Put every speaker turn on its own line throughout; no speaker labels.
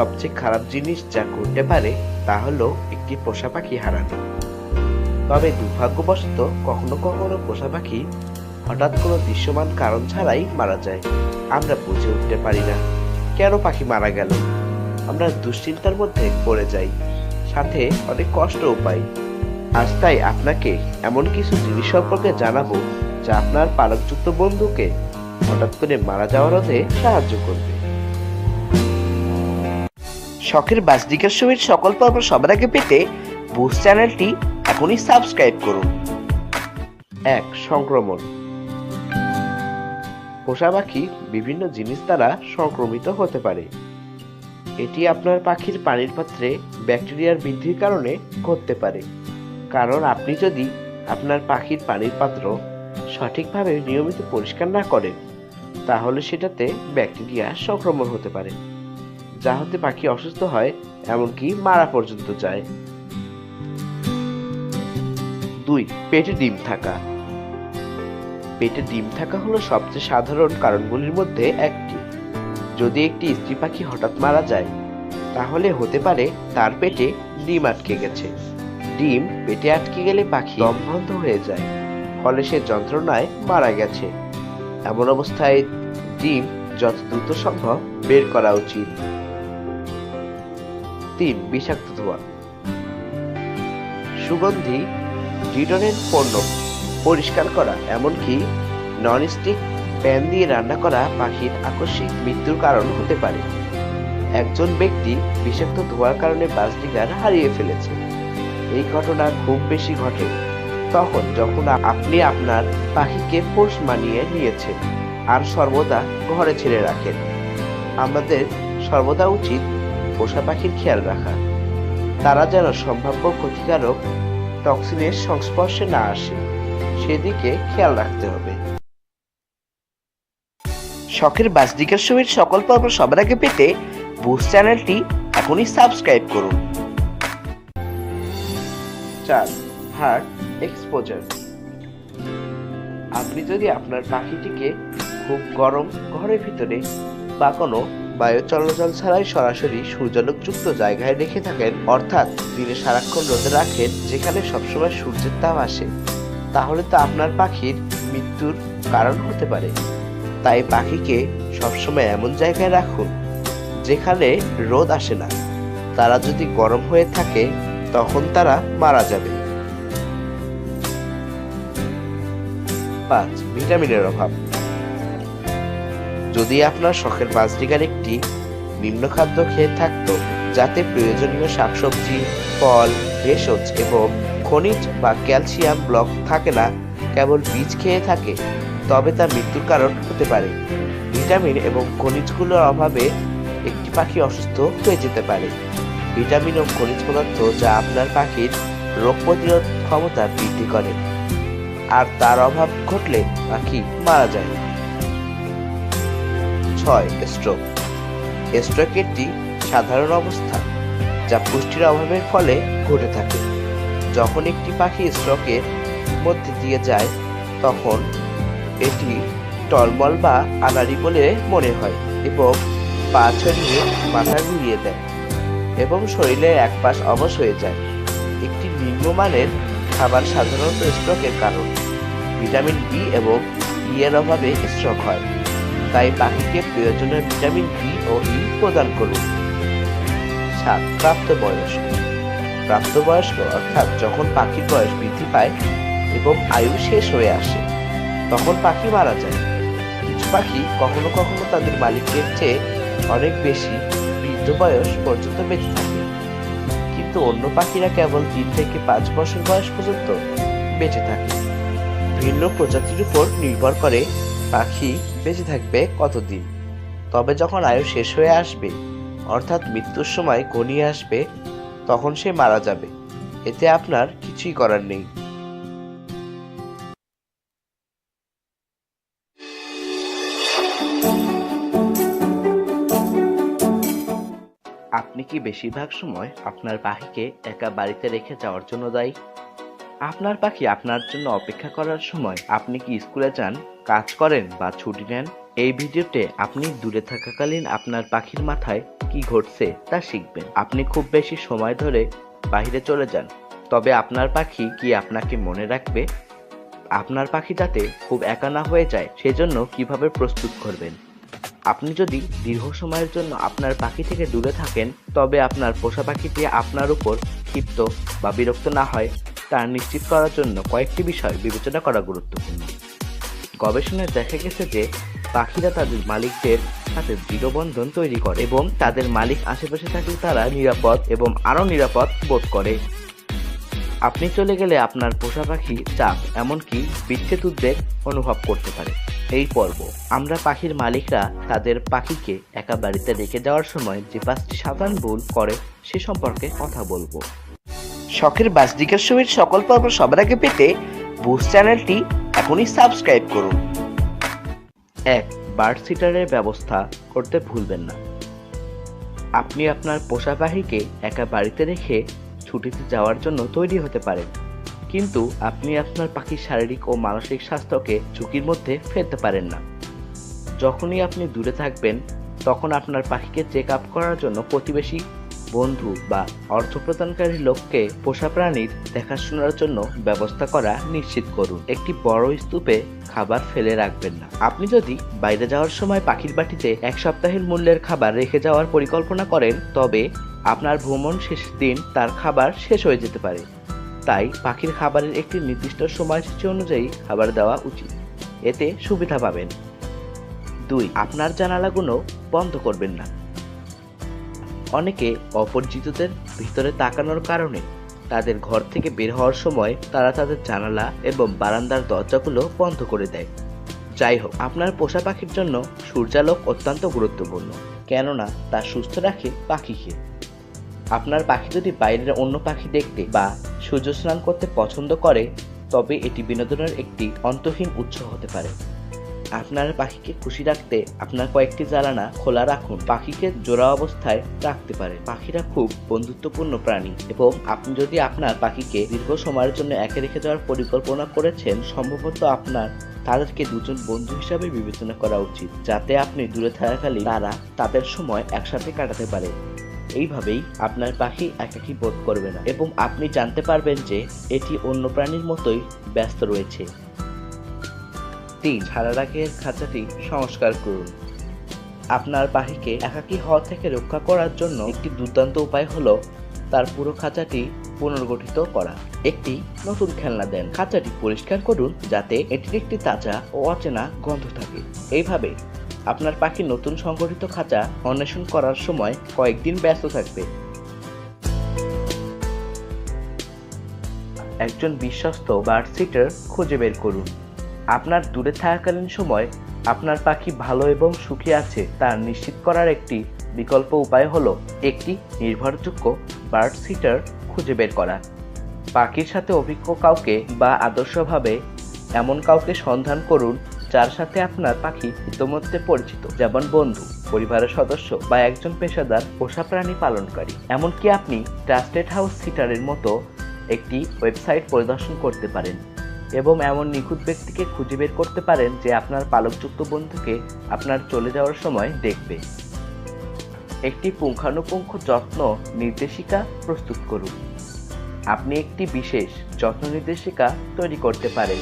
সবচেয়ে খারাপ জিনিস যা ঘটতে পারে তা হলো একটি পোষা পাখি হারানো। তবে দুর্ভাগ্যবশত কখনো কখনো পোষা পাখি হঠাৎ কোনো দৃশ্যমান কারণ ছাড়াই মারা যায়। আমরা বুঝে উঠতে পারি না, কেন পাখি মারা গেল? আমরা দুশ্চিন্তার মধ্যে পড়ে যাই, সাথে অনেক কষ্টও পাই। আজ তাই আপনাকে এমন কিছু জিনিস সম্পর্কে জানাব যা আপনার পালকযুক্ত বন্ধুকে হঠাৎ করে মারা যাওয়ার রোধে সাহায্য করবে। শখের বাসদিকের সহিত সকল পর্ব সবার আগে পেতে বুস চ্যানেলটি এখনই সাবস্ক্রাইব করুন। এক, সংক্রমণ। পোষা পাখি বিভিন্ন জিনিস দ্বারা সংক্রমিত হতে পারে। এটি আপনার পাখির পানির পাত্রে ব্যাকটেরিয়ার বৃদ্ধির কারণে ঘটতে পারে। কারণ আপনি যদি আপনার পাখির পানির পাত্র সঠিকভাবে নিয়মিত পরিষ্কার না করেন, তাহলে সেটাতে ব্যাকটেরিয়া সংক্রমণ হতে পারে। যা হতে পাখি অসুস্থ হয়, এমনকি মারা পর্যন্ত যায়। দুই, পেটে ডিম থাকা। পেটে ডিম থাকা হলো সবচেয়ে সাধারণ কারণগুলির মধ্যে একটি। যদি একটি স্ত্রী পাখি হঠাৎ মারা যায়, তাহলে হতে পারে তার পেটে ডিম আটকে গেছে। ডিম পেটে আটকে গেলে পাখি দম বন্ধ হয়ে যায়, ফলে সে যন্ত্রণায় মারা গেছে। এমন অবস্থায় ডিম যত দ্রুত সম্ভব বের করা উচিত। তিন বিষাক্ত ধোঁয়া। সুগন্ধি ডিডোরেন্ট পণ্য পরিষ্কার করা, এমনকি ননস্টিক প্যান দিয়ে রান্না করা পাখির আকস্মিক মৃত্যুর কারণ হতে পারে। একজন ব্যক্তি বিষাক্ত ধোঁয়ার কারণে বাসডিগার হারিয়ে ফেলেছে। এই ঘটনা খুব বেশি ঘটে তখন যখন আপনি আপনার পাখিকে পোষ মানিয়ে নিয়েছেন আর সর্বদা ঘরে ছেড়ে রাখেন। আমাদের সর্বদা উচিত পোষা পাখির খেয়াল রাখা। তারা যেন সম্ভাব্য ক্ষতিকারক টক্সিনের সংস্পর্শে না আসে, সেদিকে খেয়াল রাখতে হবে। শখের বাসদিকের সহিত সকল পর্ব সবার আগে পেতে বুস চ্যানেলটি এখনই সাবস্ক্রাইব করুন। চার, হার্ট এক্সপোজার। আপনি যদি আপনার পাখিটিকে খুব গরম ঘরের ভিতরে বা কোনো বায়ু চলাচল ছাড়াই সরাসরি সূর্যালোকযুক্ত জায়গায় রেখে থাকেন, অর্থাৎ দিনে সারাক্ষণ রোদে রাখেন, যেখানে সবসময় সূর্যের তাপ আসে। তাহলে তো আপনার পাখির মৃত্যুর কারণ হতে পারে। তাই পাখিকে সবসময় এমন জায়গায় রাখুন, যেখানে রোদ আসে না। তারা যদি গরম হয়ে থাকে, তখন তারা মারা যাবে। পাঁচ, ভিটামিনের অভাব। যদি আপনার শখের বাজরিকার একটি নিম্ন খাদ্য খেয়ে থাকতো, যাতে প্রয়োজনীয় শাকসবজি, ফল, ভেষজ এবং খনিজ বা ক্যালসিয়াম ব্লক থাকে না, কেবল বীজ খেয়ে থাকে, তবে তা মৃত্যুর কারণ হতে পারে। ভিটামিন এবং খনিজগুলোর অভাবে একটি পাখি অসুস্থ হয়ে যেতে পারে। ভিটামিন ও খনিজ পদার্থ যা আপনার পাখির রোগ প্রতিরোধ ক্ষমতা বৃদ্ধি করে, আর তার অভাব ঘটলে পাখি মারা যায়। ছয় স্ট্রোক স্ট্রোক একটি সাধারণ অবস্থা যা পুষ্টির অভাবের ফলে ঘটে থাকে। যখন একটি পাখি স্ট্রোকের মধ্যে দিয়ে যায়, তখন এটি টলমল বা আনাড়ি বলে মনে হয় এবং পা ছড়িয়ে মাথা ঘুরিয়ে দেয় এবং শরীরের এক পাশ অবশ হয়ে যায়। একটি নিম্নমানের খাবার সাধারণত স্ট্রোকের কারণ। ভিটামিন বি এবং ই এর অভাবে স্ট্রোক হয়। তাই পাখিকে প্রয়োজনীয় ভিটামিন বি ও ই প্রদান করুন। সাত, প্রাপ্তবয়স্ক। প্রাপ্তবয়স্ক অর্থাৎ যখন পাখির বয়স বৃদ্ধি পায় এবং আয়ু শেষ হয়ে আসে, তখন পাখি মারা যায়। কিছু পাখি কখনো কখনো তাদের মালিকের চেয়ে অনেক বেশি বৃদ্ধ বয়স পর্যন্ত বেঁচে থাকে। কিন্তু অন্য পাখিরা কেবল তিন থেকে পাঁচ বছর বয়স পর্যন্ত বেঁচে থাকে। ভিন্ন প্রজাতির উপর নির্ভর করে পাখি বেঁচে থাকবে কতদিন? তবে যখন আয়ু শেষ হয়ে আসবে, অর্থাৎ মৃত্যুর সময় ঘনিয়ে আসবে, তখন সে মারা যাবে। এতে আপনার কিছুই করার নেই। আপনি কি বেশিরভাগ সময় আপনার পাখিকে একা বাড়িতে রেখে যাওয়ার জন্য দায়ী? আপনার পাখি আপনার জন্য অপেক্ষা করার সময় আপনি কি স্কুলে যান? কাজ করেন বা ছুটি নেন, এই ভিডিওতে আপনি দূরে থাকাকালীন আপনার পাখির মাথায় কি ঘটছে তা শিখবেন। আপনি খুব বেশি সময় ধরে বাইরে চলে যান, তবে আপনার পাখি কি আপনাকে মনে রাখবে? আপনার পাখি যাতে খুব একা না হয়ে যায়, সেজন্য কীভাবে প্রস্তুত করবেন? আপনি যদি দীর্ঘ সময়ের জন্য আপনার পাখি থেকে দূরে থাকেন, তবে আপনার পোষা পাখিটি আপনার উপর ক্ষিপ্ত বা বিরক্ত না হয়, তা নিশ্চিত করার জন্য কয়েকটি বিষয় বিবেচনা করা গুরুত্বপূর্ণ। গবেষণায় দেখা গেছে যে পাখিরা তাদের মালিকদের সাথে দৃঢ় বন্ধন তৈরি করে এবং তাদের মালিক আশেপাশে থাকলে তারা নিরাপদ এবং আরও নিরাপদ বোধ করে। আপনি চলে গেলে আপনার পোষা পাখি চাপ এমনকি বিচ্ছেদ উদ্বেগ অনুভব করতে পারে। এই পর্ব। আমরা পাখির মালিকরা তাদের পাখিকে একা বাড়িতে রেখে যাওয়ার সময় যে পাঁচটি সাধারণ ভুল করে, সে সম্পর্কে কথা বলব। শখের বাসদিকের ছবির সকল পর্ব সবার আগে পেতে বুস চ্যানেলটি এখনই সাবস্ক্রাইব করুন। এক, বার্ড সিটারের ব্যবস্থা করতে ভুলবেন না। আপনি আপনার পোষা একা বাড়িতে রেখে ছুটিতে যাওয়ার জন্য তৈরি হতে পারেন। কিন্তু আপনি আপনার পাখির শারীরিক ও মানসিক স্বাস্থ্যকে ঝুঁকির মধ্যে ফেলতে পারেন না। যখনই আপনি দূরে থাকবেন, তখন আপনার পাখিকে চেক আপ করার জন্য প্রতিবেশী বন্ধু বা অর্থ প্রদানকারী লোককে পোষা প্রাণীর দেখাশোনার জন্য ব্যবস্থা করা নিশ্চিত করুন। একটি বড় স্তূপে খাবার ফেলে রাখবেন না। আপনি যদি বাইরে যাওয়ার সময় পাখির বাটিতে এক সপ্তাহের মূল্যের খাবার রেখে যাওয়ার পরিকল্পনা করেন, তবে আপনার ভ্রমণ শেষ দিন তার খাবার শেষ হয়ে যেতে পারে। তাই পাখির খাবারের একটি নির্দিষ্ট সময়সূচি অনুযায়ী খাবার দেওয়া উচিত। এতে সুবিধা পাবেন। দুই, আপনার জানালাগুলো বন্ধ করবেন না। অনেকে অপরিচিতদের ভিতরে তাকানোর কারণে তাদের ঘর থেকে বের হওয়ার সময় তারা তাদের জানালা এবং বারান্দার দরজাগুলো বন্ধ করে দেয়। যাই হোক, আপনার পোষা পাখির জন্য সূর্যালোক অত্যন্ত গুরুত্বপূর্ণ, কেননা তা সুস্থ রাখে পাখিকে। আপনার পাখি যদি বাইরের অন্য পাখি দেখতে বা সূর্য স্নান করতে পছন্দ করে, তবে এটি বিনোদনের একটি অন্তহীন উৎস হতে পারে। আপনার পাখিকে খুশি রাখতে আপনার কয়েকটি জ্বালানা খোলা রাখুন। পাখিকে জোড়া অবস্থায় রাখতে পারে পাখিরা খুব বন্ধুত্বপূর্ণ প্রাণী এবং আপনি যদি আপনার পাখিকে দীর্ঘ সময়ের জন্য একে রেখে যাওয়ার পরিকল্পনা করেছেন, সম্ভবত আপনার তাদেরকে দুজন বন্ধু হিসাবে বিবেচনা করা উচিত, যাতে আপনি দূরে থাকাকালীন তারা তাদের সময় একসাথে কাটাতে পারে। এইভাবেই আপনার পাখি একাকী বোধ করবে না এবং আপনি জানতে পারবেন যে এটি অন্য প্রাণীর মতোই ব্যস্ত রয়েছে। তিন ছাড়ার আগের খাঁচাটি সংস্কার করুন। আপনার পাখিকে একাকী হওয়া থেকে রক্ষা করার জন্য একটি দুর্দান্ত উপায় হলো তার পুরো খাঁচাটি পুনর্গঠিত করা। একটি নতুন খেলনা দেন। খাঁচাটি পরিষ্কার করুন যাতে এটির একটি তাজা ও অচেনা গন্ধ থাকে। এইভাবে আপনার পাখি নতুন সংগঠিত খাঁচা অন্বেষণ করার সময় কয়েকদিন ব্যস্ত থাকবে। একজন বিশ্বস্ত বার্ড সিটার খুঁজে বের করুন। আপনার দূরে থাকাকালীন সময় আপনার পাখি ভালো এবং সুখী আছে তা নিশ্চিত করার একটি বিকল্প উপায় হলো একটি নির্ভরযোগ্য বার্ড সিটার খুঁজে বের করা। পাখির সাথে অভিজ্ঞ কাউকে বা আদর্শভাবে এমন কাউকে সন্ধান করুন যার সাথে আপনার পাখি ইতোমধ্যে পরিচিত, যেমন বন্ধু, পরিবারের সদস্য বা একজন পেশাদার পোষা প্রাণী পালনকারী। এমনকি আপনি ট্রাস্টেড হাউস সিটারের মতো একটি ওয়েবসাইট পরিদর্শন করতে পারেন। এবং এমন নিখুঁত ব্যক্তিকে খুঁজে বের করতে পারেন যে আপনার পালকযুক্ত বন্ধুকে আপনার চলে যাওয়ার সময় দেখবে। একটি পুঙ্খানুপুঙ্খ যত্ন নির্দেশিকা প্রস্তুত করুন। আপনি একটি বিশেষ যত্ন নির্দেশিকা তৈরি করতে পারেন,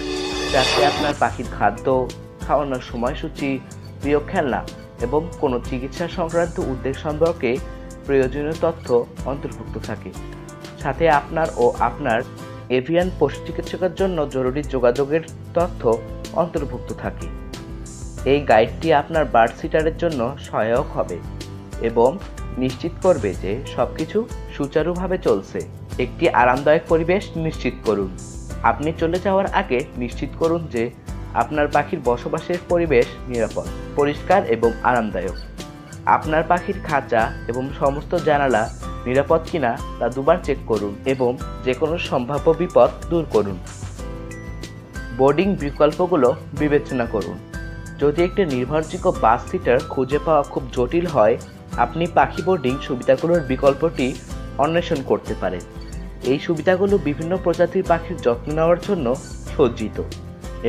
যাতে আপনার পাখির খাদ্য, খাওয়ানোর সময়সূচি, প্রিয় খেলনা এবং কোনো চিকিৎসা সংক্রান্ত উদ্বেগ সম্পর্কে প্রয়োজনীয় তথ্য অন্তর্ভুক্ত থাকে। সাথে আপনার ও আপনার এভিয়ান পশু চিকিৎসকের জন্য জরুরি যোগাযোগের তথ্য অন্তর্ভুক্ত থাকে। এই গাইডটি আপনার বার্ড সিটারের জন্য সহায়ক হবে এবং নিশ্চিত করবে যে সবকিছু সুচারুভাবে চলছে। একটি আরামদায়ক পরিবেশ নিশ্চিত করুন। আপনি চলে যাওয়ার আগে নিশ্চিত করুন যে আপনার পাখির বসবাসের পরিবেশ নিরাপদ, পরিষ্কার এবং আরামদায়ক। আপনার পাখির খাঁচা এবং সমস্ত জানালা নিরাপদ কিনা তা দুবার চেক করুন এবং যে কোনো সম্ভাব্য বিপদ দূর করুন। বোর্ডিং বিকল্পগুলো বিবেচনা করুন। যদি একটি নির্ভরযোগ্য বাস সিটার খুঁজে পাওয়া খুব জটিল হয়, আপনি পাখি বোর্ডিং সুবিধাগুলোর বিকল্পটি অন্বেষণ করতে পারেন। এই সুবিধাগুলো বিভিন্ন প্রজাতির পাখির যত্ন নেওয়ার জন্য সজ্জিত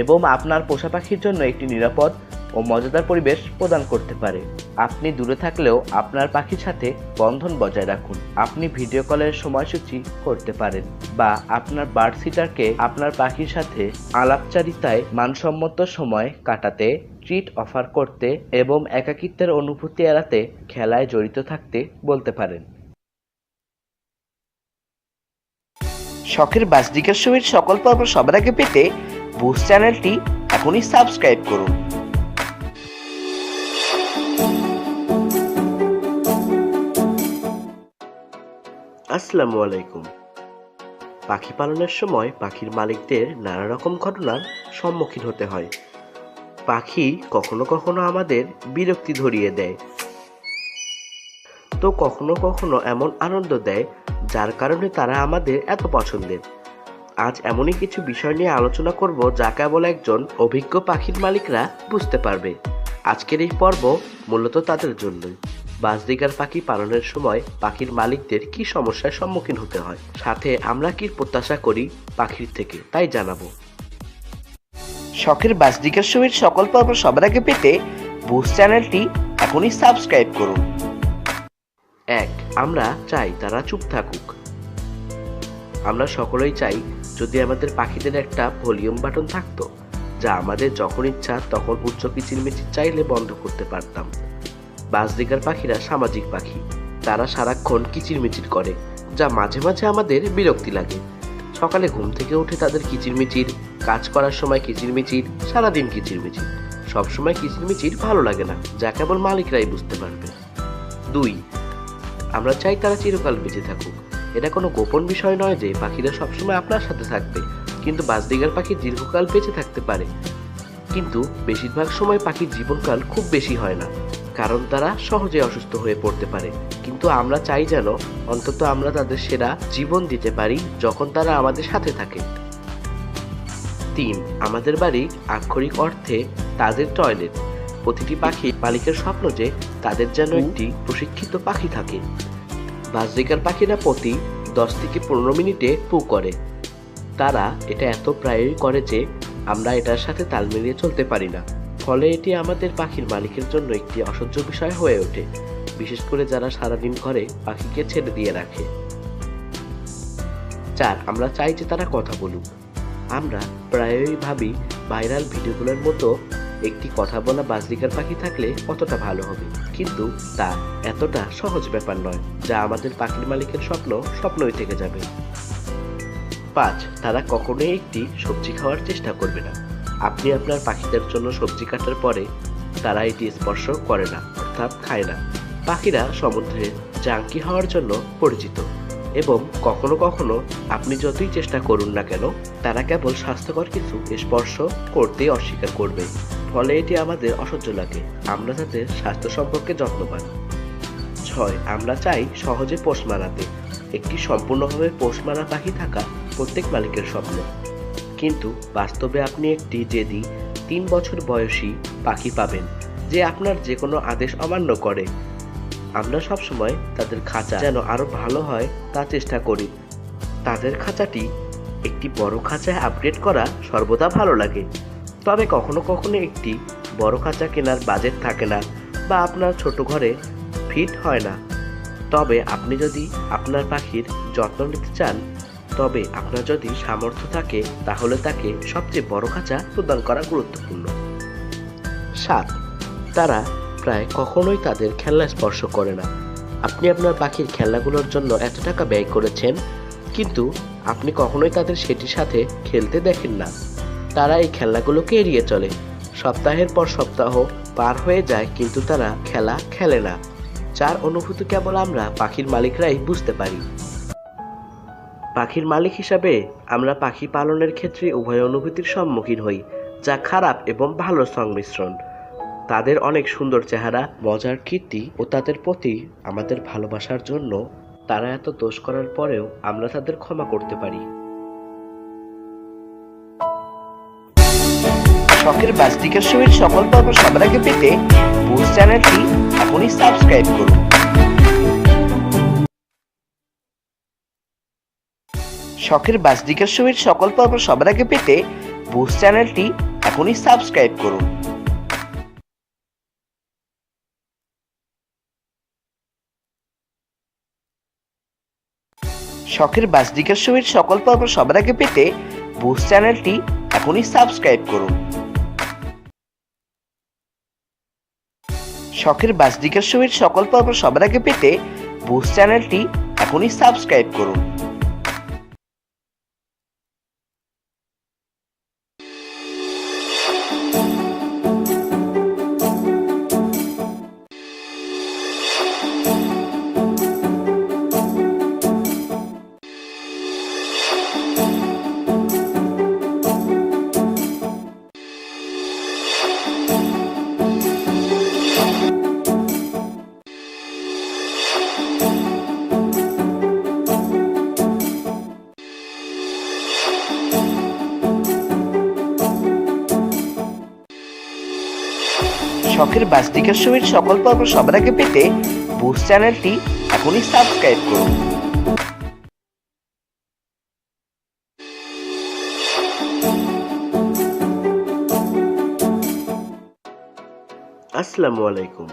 এবং আপনার পোষা পাখির জন্য একটি নিরাপদ ও মজাদার পরিবেশ প্রদান করতে পারে। আপনি দূরে থাকলেও আপনার পাখির সাথে বন্ধন বজায় রাখুন। আপনি ভিডিও কলের সময়সূচি করতে পারেন বা আপনার বার্ড সিটারকে আপনার পাখির সাথে আলাপচারিতায় মানসম্মত সময় কাটাতে ট্রিট অফার করতে এবং একাকিত্বের অনুভূতি এড়াতে খেলায় জড়িত থাকতে বলতে পারেন। শখের বাসদিকার শোয়ের সকল পর্ব সবার আগে পেতে বুস্ট চ্যানেলটি এখনই সাবস্ক্রাইব করুন। আসসালামু আলাইকুম। পাখি পালনের সময় পাখির মালিকদের নানা রকম ঘটনার সম্মুখীন হতে হয়। পাখি কখনো কখনো আমাদের বিরক্তি ধরিয়ে দেয়। তো কখনো কখনো এমন আনন্দ দেয়, যার কারণে তারা আমাদের এত পছন্দের। আজ এমনই কিছু বিষয় নিয়ে আলোচনা করব, যা কেবল একজন অভিজ্ঞ পাখির মালিকরা বুঝতে পারবে। আজকের এই পর্ব মূলত তাদের জন্যই। বাজদিগার পাখি পালনের সময় পাখির মালিকদের কি সমস্যার সম্মুখীন হতে হয়? সাথে আমরা কি প্রত্যাশা করি পাখির থেকে? তাই জানাব। শখের বাজদিগার শোয়ের সকল পর্ব সবার আগে পেতে বুস্ট চ্যানেলটি এখনই সাবস্ক্রাইব করুন। এক আমরা চাই তারা চুপ থাকুক। আমরা সকলেই চাই যদি আমাদের পাখিদের একটা ভলিউম বাটন থাকতো যা আমাদের যখন ইচ্ছা তখন উচ্চ কিচিরমিচির চাইলে বন্ধ করতে পারতাম। বাজদিগার পাখিরা সামাজিক পাখি। তারা সারাক্ষণ কিচিরমিচির করে, যা মাঝে মাঝে আমাদের বিরক্তি লাগে। সকালে ঘুম থেকে উঠে তাদের কিচিরমিচির, কাজ করার সময় কিচিরমিচির, সারাদিন কিচিরমিচির। সবসময় কিচিরমিচির ভালো লাগে না, যা কেবল মালিকরাই বুঝতে পারবে। দুই, আমরা চাই তারা চিরকাল বেঁচে থাকুক। এটা কোনো গোপন বিষয় নয় যে পাখিরা সবসময় আপনার সাথে থাকবে, কিন্তু বাজদিগার পাখি দীর্ঘকাল বেঁচে থাকতে পারে। কিন্তু বেশিরভাগ সময় পাখির জীবনকাল খুব বেশি হয় না। কারণ তারা সহজে অসুস্থ হয়ে পড়তে পারে। কিন্তু আমরা চাই যেন অন্তত আমরা তাদের সেরা জীবন দিতে পারি যখন তারা আমাদের সাথে থাকে। তিন আমাদের বাড়ি আক্ষরিক অর্থে তাদের টয়লেট প্রতিটি পাখি মালিকের স্বপ্ন যে তাদের যেন একটি প্রশিক্ষিত পাখি থাকে। বাজরিকার পাখিরা প্রতি দশ থেকে পনেরো মিনিটে পু করে। তারা এটা এত প্রায়ই করে যে আমরা এটার সাথে তাল মিলিয়ে চলতে পারি না। ফলে এটি আমাদের পাখির মালিকের জন্য একটি অসহ্য বিষয় হয়ে ওঠে। বিশেষ করে যারা সারাদিন ঘরে পাখিকে ছেড়ে দিয়ে রাখে। চার, আমরা চাই যে তারা কথা বলুক। আমরা প্রায়ই ভাবি ভাইরাল ভিডিওগুলোর মতো একটি কথা বলা বাজরিকার পাখি থাকলে কতটা ভালো হবে। কিন্তু তা এতটা সহজ ব্যাপার নয়, যা আমাদের পাখির মালিকের স্বপ্ন স্বপ্নই থেকে যাবে। পাঁচ, তারা কখনোই একটি সবজি খাওয়ার চেষ্টা করবে না। আপনি আপনার পাখিদের জন্য সবজি কাটার পরে তারা এটি স্পর্শ করে না, অর্থাৎ খায় না। পাখিরা সমুদ্রে জাঙ্কি হওয়ার জন্য পরিচিত এবং কখনো কখনো আপনি যতই চেষ্টা করুন না কেন, তারা কেবল স্বাস্থ্যকর কিছু স্পর্শ করতেই অস্বীকার করবে। ফলে এটি আমাদের অসহ্য লাগে। আমরা তাদের স্বাস্থ্য সম্পর্কে যত্ন যত্নবান। ছয়, আমরা চাই সহজে পোষ মানাতে। একটি সম্পূর্ণভাবে পোষ মানা পাখি থাকা প্রত্যেক মালিকের স্বপ্ন। কিন্তু বাস্তবে আপনি একটি জেদি তিন বছর বয়সী পাখি পাবেন, যে আপনার যে কোনো আদেশ অমান্য করে। আমরা সবসময় তাদের খাঁচা যেন আরও ভালো হয় তা চেষ্টা করি। তাদের খাঁচাটি একটি বড় খাঁচায় আপগ্রেড করা সর্বদা ভালো লাগে। তবে কখনো কখনো একটি বড় খাঁচা কেনার বাজেট থাকে না বা আপনার ছোট ঘরে ফিট হয় না। তবে আপনি যদি আপনার পাখির যত্ন নিতে চান তবে আপনার যদি সামর্থ্য থাকে, তাহলে তাকে সবচেয়ে বড় খাঁচা প্রদান করা গুরুত্বপূর্ণ। সাত, তারা প্রায় কখনোই তাদের খেলনা স্পর্শ করে না। আপনি আপনার পাখির খেলনাগুলোর জন্য এত টাকা ব্যয় করেছেন, কিন্তু আপনি কখনোই তাদের সেটির সাথে খেলতে দেখেন না। তারা এই খেলনাগুলোকে এড়িয়ে চলে। সপ্তাহের পর সপ্তাহ পার হয়ে যায়, কিন্তু তারা খেলা খেলে না। যার অনুভূতি কেবল আমরা, পাখির মালিকরাই বুঝতে পারি। পাখির মালিক হিসাবে আমরা পাখি পালনের ক্ষেত্রে উভয় অনুভূতির সম্মুখীন হই, যা খারাপ এবং ভালো সংমিশ্রণ। তাদের অনেক সুন্দর চেহারা, মজার কীর্তি ও তাদের প্রতি আমাদের ভালোবাসার জন্য তারা এত দোষ করার পরেও আমরা তাদের ক্ষমা করতে পারি। শখের বাস্তিকের শোয়ের সকল পর্ব সবার আগে পেতে বুস্ট চ্যানেলটি এখনই সাবস্ক্রাইব করুন। শখের বাসডিকার শোয়ের সকল পর্ব সবার আগে পেতে বুস চ্যানেলটি এখনই সাবস্ক্রাইব করুন। শখের বাসডিকার শোয়ের সকল পর্ব সবার আগে পেতে বুস চ্যানেলটি এখনই সাবস্ক্রাইব করুন। শখের বাসডিকার শোয়ের সকল পর্ব সবার আগে পেতে বুস চ্যানেলটি এখনই সাবস্ক্রাইব করুন। শখের বাসদিকের সহিত সকল পর্ব সবার আগে পেতে বুস্ট চ্যানেলটি এখনই সাবস্ক্রাইব করুন। আসসালামু আলাইকুম।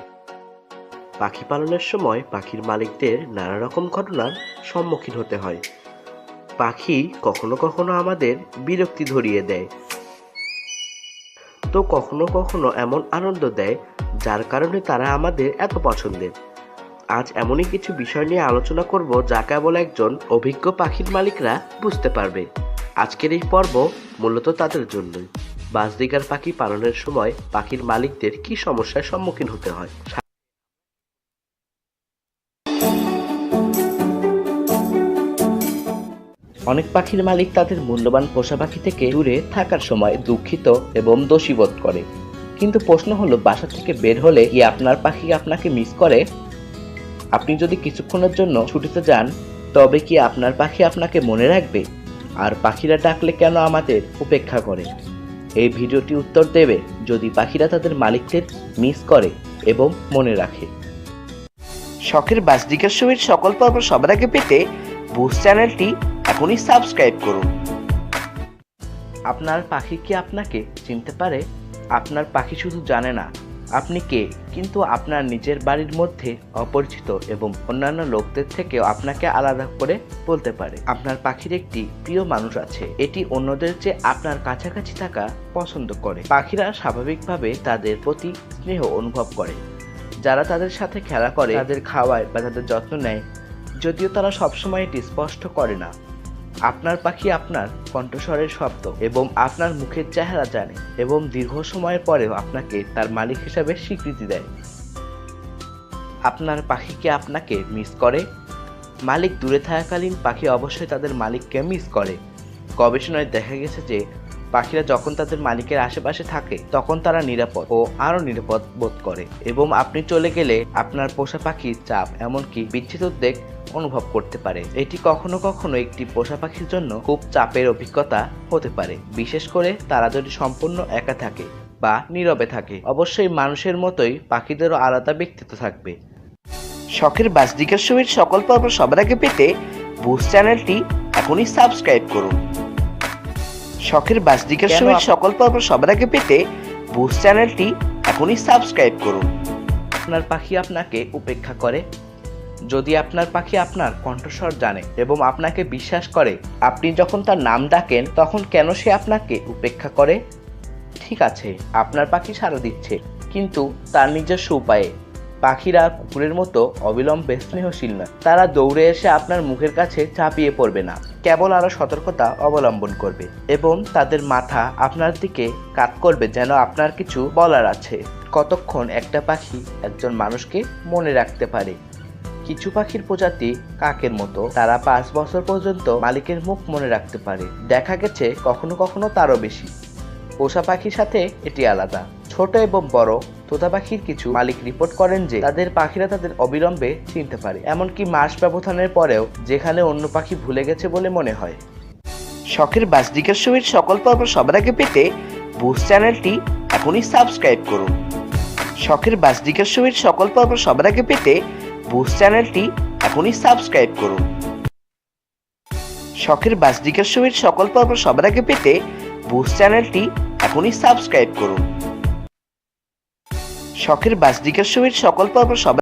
পাখি পালনের সময় পাখির মালিকদের নানা রকম ঘটনার সম্মুখীন হতে হয়। পাখি কখনো কখনো আমাদের বিরক্তি ধরিয়ে দেয়। তো কখনো কখনো এমন আনন্দ দেয়, যার কারণে তারা আমাদের এত পছন্দের। আজ এমনই কিছু বিষয় নিয়ে আলোচনা করব যা কেবল একজন অভিজ্ঞ পাখির মালিকরা বুঝতে পারবে। আজকের এই পর্ব মূলত তাদের জন্যই। বাসদিগার পাখি পালনের সময় পাখির মালিকদের কি সমস্যার সম্মুখীন হতে হয়? অনেক পাখির মালিক তাদের মূল্যবান পোষা পাখি থেকে দূরে থাকার সময় দুঃখিত এবং দোষীবোধ করে। কিন্তু প্রশ্ন হলো, বাসা থেকে বের হলে কি আপনার পাখি আপনাকে মিস করে? আপনি যদি কিছুক্ষণের জন্য ছুটিতে যান, তবে কি আপনার পাখি আপনাকে মনে রাখবে? আর পাখিরা ডাকলে কেন আমাদের উপেক্ষা করে? এই ভিডিওটি উত্তর দেবে যদি পাখিরা তাদের মালিকদের মিস করে এবং মনে রাখে। শখের বাসদিকের সহিত সকল পর্ব সবার আগে পেতে বুস্ট চ্যানেলটি এখনই সাবস্ক্রাইব করুন। আপনার পাখি কি আপনাকে চিনতে পারে? আপনার পাখি শুধু জানে না, আপনি কে? কিন্তু আপনার নিজের বাড়ির মধ্যে অপরিচিত এবং অন্যান্য লোকদের থেকেও আপনাকে আলাদা করে বলতে পারে। আপনার পাখির একটি প্রিয় মানুষ আছে, এটি অন্যদের চেয়ে আপনার কাছাকাছি থাকা পছন্দ করে। পাখিরা স্বাভাবিকভাবে তাদের প্রতি স্নেহ অনুভব করে। যারা তাদের সাথে খেলা করে, তাদের খাওয়ায় বা তাদের যত্ন নেয়, যদিও তারা সবসময় এটি স্পষ্ট করে না। আপনার পাখি আপনার কণ্ঠস্বরের শব্দ এবং আপনার মুখের চেহারা জানে এবং দীর্ঘ সময়ের পরেও আপনাকে তার মালিক হিসাবে স্বীকৃতি দেয়। আপনার পাখিকে আপনাকে মিস করে? মালিক দূরে থাকাকালীন পাখি অবশ্যই তাদের মালিককে মিস করে। গবেষণায় দেখা গেছে যে পাখিরা যখন তাদের মালিকের আশেপাশে থাকে, তখন তারা নিরাপদ ও আরও নিরাপদ বোধ করে এবং আপনি চলে গেলে আপনার পোষা পাখির চাপ এমনকি বিচ্ছিত উদ্বেগ অনুভব করতে পারে। এটি কখনো কখনো একটি পোষা পাখির জন্য খুব চাপের অভিজ্ঞতা হতে পারে, বিশেষ করে তারা যদি সম্পূর্ণ একা থাকে বা নীরবে থাকে। অবশ্যই মানুষের মতোই পাখিদেরও আলাদা ব্যক্তিত্ব থাকবে। শখের বাসদিকের সহিত সকল পর্ব সবার আগে পেতে বুস্ট চ্যানেলটি এখনই সাবস্ক্রাইব করুন। শখের বাসদিকের সহিত সকল পর্ব সবার আগে পেতে বুস্ট চ্যানেলটি এখনই সাবস্ক্রাইব করুন। আপনার পাখি আপনাকে উপেক্ষা করে। যদি আপনার পাখি আপনার কণ্ঠস্বর জানে এবং আপনাকে বিশ্বাস করে আপনি যখন তার নাম ডাকেন তখন কেন সে আপনাকে উপেক্ষা করে? ঠিক আছে আপনার পাখি সাড়া দিচ্ছে কিন্তু তার নিজস্ব উপায়ে পাখিরা কুকুরের মতো অবিলম্বে স্নেহশীল নয়। তারা দৌড়ে এসে আপনার মুখের কাছে চাপিয়ে পড়বে না। কেবল আরও সতর্কতা অবলম্বন করবে এবং তাদের মাথা আপনার দিকে কাত করবে যেন আপনার কিছু বলার আছে। কতক্ষণ একটা পাখি একজন মানুষকে মনে রাখতে পারে? কিছু পাখির প্রজাতি কাকের মতো, তারা পাঁচ বছর পর্যন্ত মালিকের মুখ মনে রাখতে পারে। দেখা গেছে কখনো কখনো তারও বেশি। পোষা পাখির সাথে এটি আলাদা। ছোট এবং বড় তোতা পাখির কিছু মালিক রিপোর্ট করেন যে তাদের পাখিরা তাদের অবিলম্বে চিনতে পারে। এমনকি মাস ব্যবধানের পরেও যেখানে অন্য পাখি ভুলে গেছে বলে মনে হয়। শখের বাসদিকের সহিত সকল পর্ব সবার আগে পেতে বুস্ট চ্যানেলটি এখনই সাবস্ক্রাইব করুন। শখের বাসদিকের সহিত সকল পর্ব সবার আগে পেতে বুস্ট চ্যানেলটি এখনই সাবস্ক্রাইব করুন। শখের বাসদিকের সহিত সকল পর্ব সবার আগে পেতে বুস্ট চ্যানেলটি এখনই সাবস্ক্রাইব করুন। শখের বাসদিকের সহিত সকল পর্ব সবার